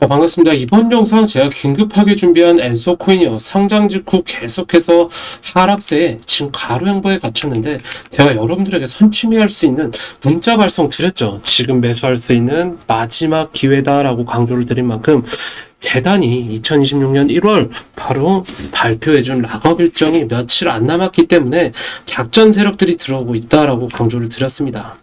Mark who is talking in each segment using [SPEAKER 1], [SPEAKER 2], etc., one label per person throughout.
[SPEAKER 1] 자, 반갑습니다. 이번 영상 제가 긴급하게 준비한 엔소 코인이요. 상장 직후 계속해서 하락세에 지금 가로 양보에 갇혔는데 제가 여러분들에게 선취매할 수 있는 문자 발송 드렸죠. 지금 매수할 수 있는 마지막 기회다라고 강조를 드린 만큼 재단이 2026년 1월 바로 발표해준 락업 일정이 며칠 안 남았기 때문에 작전 세력들이 들어오고 있다라고 강조를 드렸습니다.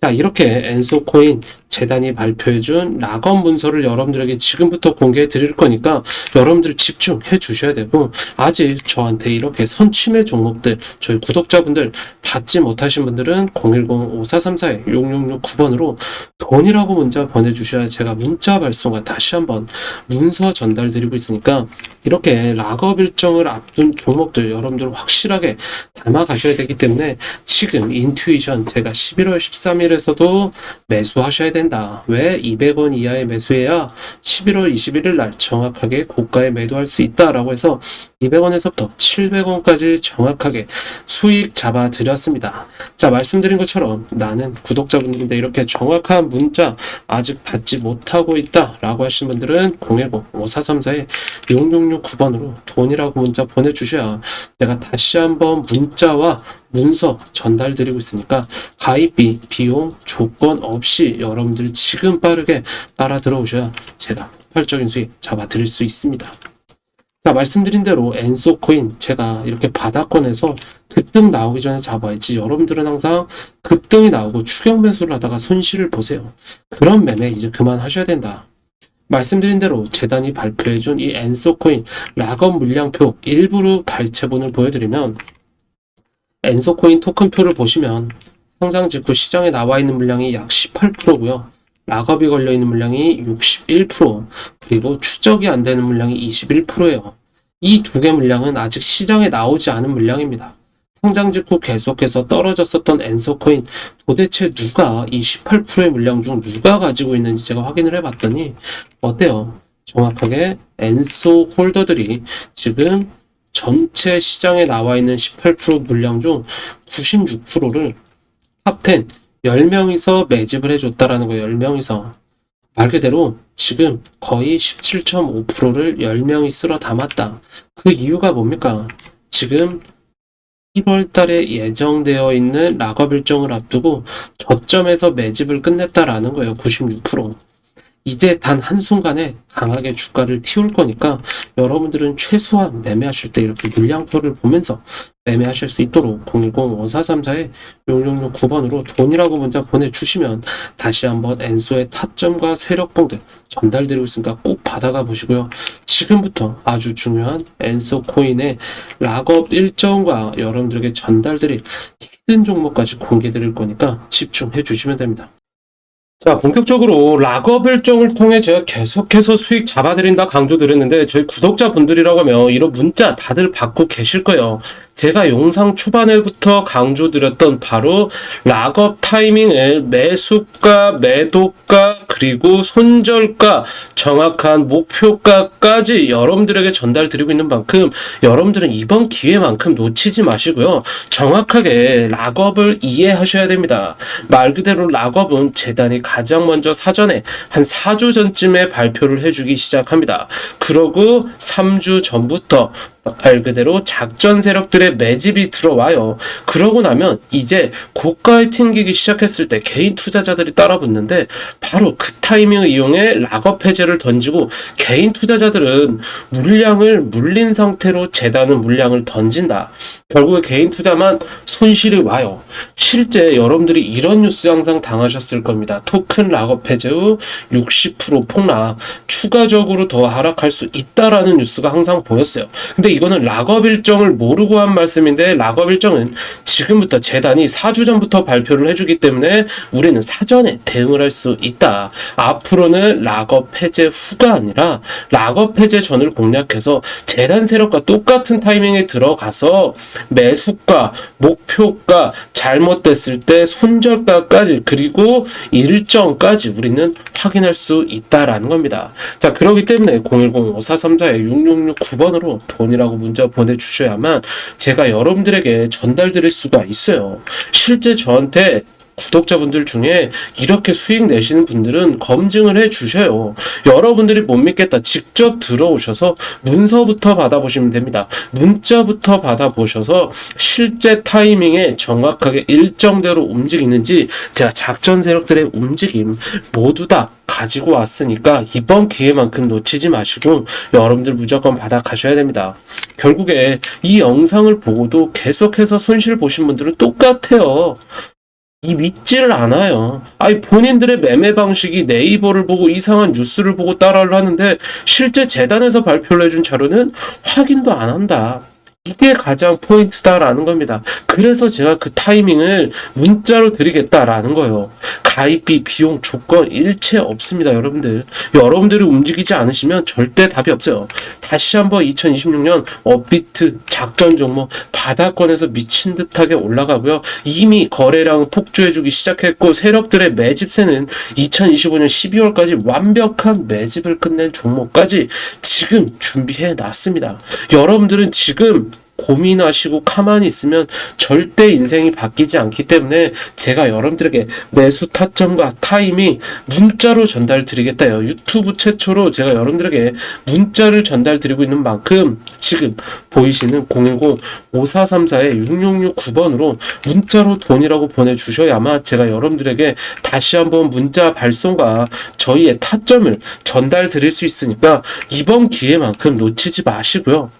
[SPEAKER 1] 자, 이렇게 엔소 코인 재단이 발표해준 락업 문서를 여러분들에게 지금부터 공개해 드릴 거니까 여러분들 집중해 주셔야 되고, 아직 저한테 이렇게 선취매 종목들, 저희 구독자분들 받지 못하신 분들은 010-5434-6669번으로 돈이라고 문자 보내주셔야 제가 문자 발송과 다시 한번 문서 전달 드리고 있으니까, 이렇게 락업 일정을 앞둔 종목들 여러분들 확실하게 담아 가셔야 되기 때문에 지금 인투이션 제가 11월 13일에서도 매수하셔야 된다. 왜 200원 이하의 매수해야 11월 21일 날 정확하게 고가에 매도할 수 있다라고 해서 200원에서부터 700원까지 정확하게 수익 잡아 드렸습니다. 자, 말씀드린 것처럼 나는 구독자분들인데 이렇게 정확한 문자 아직 받지 못하고 있다라고 하신 분들은 010-5434-6669번으로 돈이라고 문자 보내주셔야 제가 다시 한번 문자와 문서 전달드리고 있으니까 가입비, 비용, 조건 없이 여러분들 지금 빠르게 따라 들어오셔야 제가 폭발적인 수익 잡아드릴 수 있습니다. 자, 말씀드린 대로 엔소코인 제가 이렇게 바닥권에서 급등 나오기 전에 잡아야지 여러분들은 항상 급등이 나오고 추격 매수를 하다가 손실을 보세요. 그런 매매 이제 그만하셔야 된다. 말씀드린 대로 재단이 발표해준 이 엔소코인 락업 물량표 일부러 발췌본을 보여드리면 엔소코인 토큰표를 보시면 상장 직후 시장에 나와 있는 물량이 약 18%고요. 락업이 걸려 있는 물량이 61%, 그리고 추적이 안 되는 물량이 21%예요. 이 두 개 물량은 아직 시장에 나오지 않은 물량입니다. 상장 직후 계속해서 떨어졌었던 엔소코인 도대체 누가 이 18%의 물량 중 누가 가지고 있는지 제가 확인을 해봤더니 어때요? 정확하게 엔소 홀더들이 지금 전체 시장에 나와 있는 18% 물량 중 96%를 탑10 10명이서 매집을 해줬다라는 거예요. 10명이서. 말 그대로 지금 거의 17.5%를 10명이 쓸어 담았다. 그 이유가 뭡니까? 지금 1월 달에 예정되어 있는 락업 일정을 앞두고 저점에서 매집을 끝냈다라는 거예요. 96%. 이제 단 한순간에 강하게 주가를 튀울 거니까 여러분들은 최소한 매매하실 때 이렇게 물량표를 보면서 매매하실 수 있도록 010-5434-6669번으로 돈이라고 문자 보내주시면 다시 한번 엔소의 타점과 세력봉들 전달드리고 있으니까 꼭 받아가 보시고요. 지금부터 아주 중요한 엔소 코인의 락업 일정과 여러분들에게 전달드릴 히든 종목까지 공개 드릴 거니까 집중해 주시면 됩니다. 자, 본격적으로 락업 일정을 통해 제가 계속해서 수익 잡아드린다 강조드렸는데 저희 구독자분들이라고 하면 이런 문자 다들 받고 계실 거예요. 제가 영상 초반에부터 강조드렸던 바로 락업 타이밍을 매수가, 매도가, 그리고 손절가, 정확한 목표가까지 여러분들에게 전달드리고 있는 만큼 여러분들은 이번 기회만큼 놓치지 마시고요. 정확하게 락업을 이해하셔야 됩니다. 말 그대로 락업은 재단이 가장 먼저 사전에 한 4주 전쯤에 발표를 해주기 시작합니다. 그러고 3주 전부터 말 그대로 작전 세력들의 매집이 들어와요. 그러고 나면 이제 고가에 튕기기 시작했을 때 개인 투자자들이 따라붙는데 바로 그 타이밍을 이용해 락업 해제를 던지고 개인 투자자들은 물량을 물린 상태로 재단은 물량을 던진다. 결국에 개인 투자만 손실이 와요. 실제 여러분들이 이런 뉴스 항상 당하셨을 겁니다. 토큰 락업 해제 후 60% 폭락, 추가적으로 더 하락할 수 있다라는 뉴스가 항상 보였어요. 근데 이거는 락업 일정을 모르고 한 말씀인데 락업 일정은 지금부터 재단이 4주 전부터 발표를 해주기 때문에 우리는 사전에 대응을 할 수 있다. 앞으로는 락업 해제 후가 아니라 락업 해제 전을 공략해서 재단 세력과 똑같은 타이밍에 들어가서 매수가, 목표가 잘못됐을 때 손절가까지 그리고 일정까지 우리는 확인할 수 있다라는 겁니다. 자, 그렇기 때문에 010-5434-6669번으로 돈이라 고 문자 보내주셔야만 제가 여러분들에게 전달드릴 수가 있어요. 실제 저한테 구독자분들 중에 이렇게 수익 내시는 분들은 검증을 해 주셔요. 여러분들이 못 믿겠다. 직접 들어오셔서 문서부터 받아보시면 됩니다. 문자부터 받아보셔서 실제 타이밍에 정확하게 일정대로 움직이는지 제가 작전 세력들의 움직임 모두 다 가지고 왔으니까 이번 기회만큼 놓치지 마시고 여러분들 무조건 받아 가셔야 됩니다. 결국에 이 영상을 보고도 계속해서 손실 보신 분들은 똑같아요. 이 믿지를 않아요. 아니 본인들의 매매 방식이 네이버를 보고 이상한 뉴스를 보고 따라를 하는데 실제 재단에서 발표를 해준 자료는 확인도 안 한다. 이게 가장 포인트다라는 겁니다. 그래서 제가 그 타이밍을 문자로 드리겠다라는 거예요. 가입비, 비용, 조건 일체 없습니다, 여러분들. 여러분들이 움직이지 않으시면 절대 답이 없어요. 다시 한번 2026년 업비트 작전 종목 바닥권에서 미친 듯하게 올라가고요. 이미 거래량은 폭주해주기 시작했고 세력들의 매집세는 2025년 12월까지 완벽한 매집을 끝낸 종목까지 지금 준비해 놨습니다. 여러분들은 지금 고민하시고 가만히 있으면 절대 인생이 바뀌지 않기 때문에 제가 여러분들에게 매수 타점과 타이밍 문자로 전달 드리겠다요. 유튜브 최초로 제가 여러분들에게 문자를 전달 드리고 있는 만큼 지금 보이시는 010-5434의 6669번으로 문자로 돈이라고 보내주셔야만 제가 여러분들에게 다시 한번 문자 발송과 저희의 타점을 전달 드릴 수 있으니까 이번 기회만큼 놓치지 마시고요.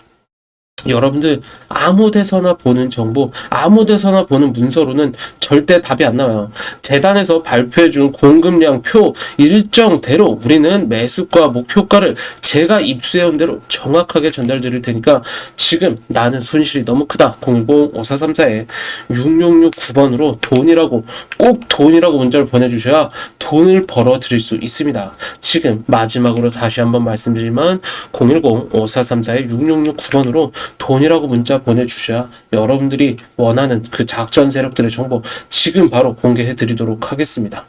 [SPEAKER 1] 여러분들 아무 데서나 보는 정보, 아무 데서나 보는 문서로는 절대 답이 안 나와요. 재단에서 발표해 준 공급량 표 일정대로 우리는 매수가 목표가를 제가 입수해 온 대로 정확하게 전달 드릴 테니까 지금 나는 손실이 너무 크다. 010-5434에 6669번으로 돈이라고 꼭 돈이라고 문자를 보내 주셔야 돈을 벌어 드릴 수 있습니다. 지금 마지막으로 다시 한번 말씀드리면 010-5434에 6669번으로 돈이라고 문자 보내주셔야 여러분들이 원하는 그 작전 세력들의 정보 지금 바로 공개해 드리도록 하겠습니다.